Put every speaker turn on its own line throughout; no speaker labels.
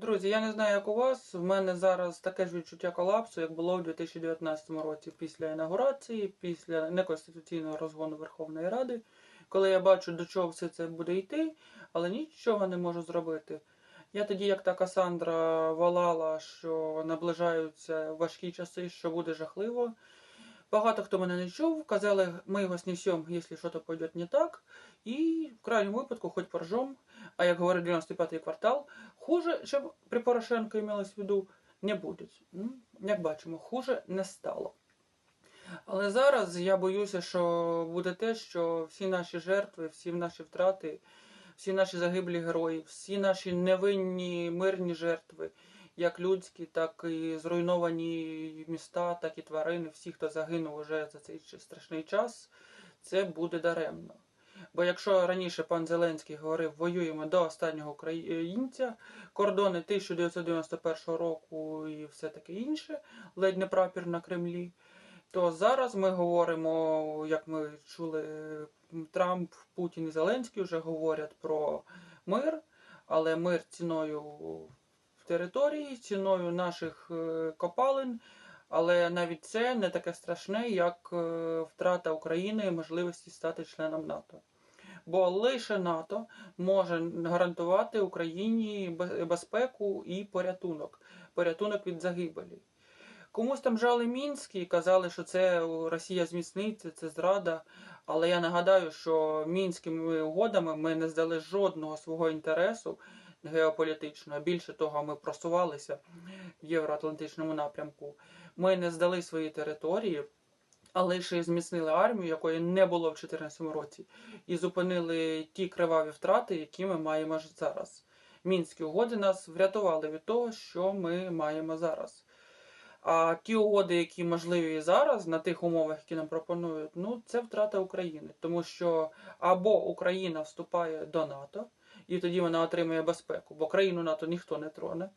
Друзі, я не знаю, як у вас. В мене зараз таке ж відчуття колапсу, як було в 2019 році після інаугурації, після неконституційного розгону Верховної Ради, коли я бачу, до чого все це буде йти, але нічого не можу зробити. Я тоді, як та Касандра, волала, що наближаються важкі часи, що буде жахливо. Багато хто мене не чув, казали, ми його снесем, якщо щось пойде не так. І в крайньому випадку, хоч поржем, а як говорить 95-й квартал, хуже, щоб при Порошенко імелось в виду, не буде. Ну, Як бачимо, хуже не стало. Але зараз я боюся, що буде те, що всі наші жертви, всі наші втрати, всі наші загиблі герої, всі наші невинні мирні жертви, як людські, так і зруйновані міста, так і тварини, всі, хто загинув уже за цей страшний час, це буде даремно. Бо якщо раніше пан Зеленський говорив, воюємо до останнього українця, кордони 1991 року і все таке інше, ледь не прапір на Кремлі, то зараз ми говоримо, як ми чули, Трамп, Путін і Зеленський вже говорять про мир, але мир ціною території, ціною наших е, копалин. Але навіть це не таке страшне, як е, втрата України і можливості стати членом НАТО. Бо лише НАТО може гарантувати Україні безпеку і порятунок, порятунок від загибелі. Комусь там жали Мінськ і казали, що це Росія зміцниться, це зрада. Але я нагадаю, що мінськими угодами ми не здали жодного свого інтересу геополітичного. Більше того, ми просувалися в євроатлантичному напрямку. Ми не здали свої території, а лише зміцнили армію, якої не було в 2014 році, і зупинили ті криваві втрати, які ми маємо зараз. Мінські угоди нас врятували від того, що ми маємо зараз. А ті угоди, які можливі зараз на тих умовах, які нам пропонують, ну це втрата України, тому що або Україна вступає до НАТО, і тоді вона отримує безпеку, бо країну НАТО ніхто не троне.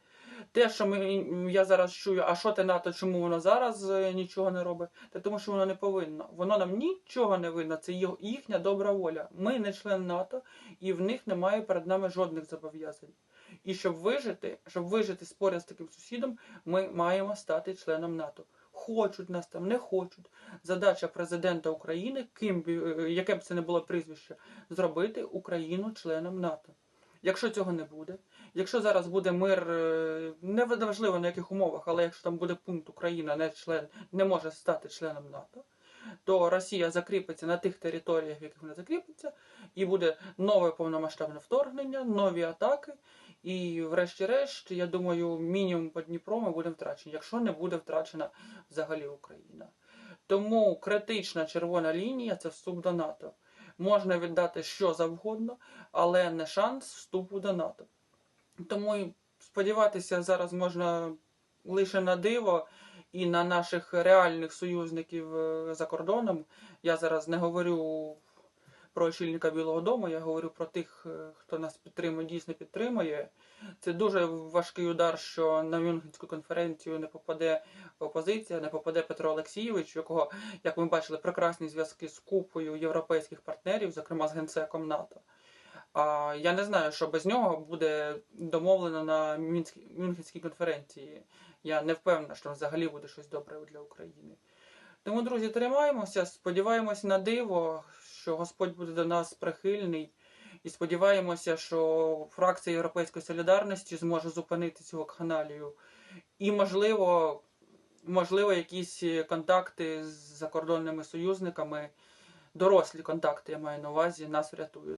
Те, що ми, я зараз чую, а що те НАТО, чому воно зараз е, нічого не робить? Та тому що воно не повинно. Воно нам нічого не винно, це їхня добра воля. Ми не член НАТО, і в них немає перед нами жодних зобов'язань. І щоб вижити, щоб вижити споряд з таким сусідом, ми маємо стати членом НАТО. Хочуть нас там, не хочуть. Задача президента України, ким е, яке б це не було прізвище, зробити Україну членом НАТО. Якщо цього не буде, якщо зараз буде мир, е, не важливо на яких умовах, але якщо там буде пункт Україна не член, не може стати членом НАТО, то Росія закріпиться на тих територіях, в яких вона закріпиться, і буде нове повномасштабне вторгнення, нові атаки. І, врешті-решт, я думаю, мінімум по Дніпру ми будемо втрачені, якщо не буде втрачена взагалі Україна. Тому критична червона лінія це вступ до НАТО. Можна віддати що завгодно, але не шанс вступу до НАТО. Тому сподіватися зараз можна лише на диво і на наших реальних союзників е, за кордоном. Я зараз не говорю про очільника Білого Дому, я говорю про тих, е, хто нас підтримує, дійсно підтримує. Це дуже важкий удар, що на Мюнхенську конференцію не попаде опозиція, не попаде Петро Олексійович, якого, як ми бачили, прекрасні зв'язки з купою європейських партнерів, зокрема з генсеком НАТО. А я не знаю, що без нього буде домовлено на Мюнхенській конференції. Я не впевнена, що взагалі буде щось добре для України. Тому, друзі, тримаємося, сподіваємося на диво, що Господь буде до нас прихильний, і сподіваємося, що фракція Європейської солідарності зможе зупинити цю каналію. І, можливо, можливо, якісь контакти з закордонними союзниками, дорослі контакти, я маю на увазі, нас врятують.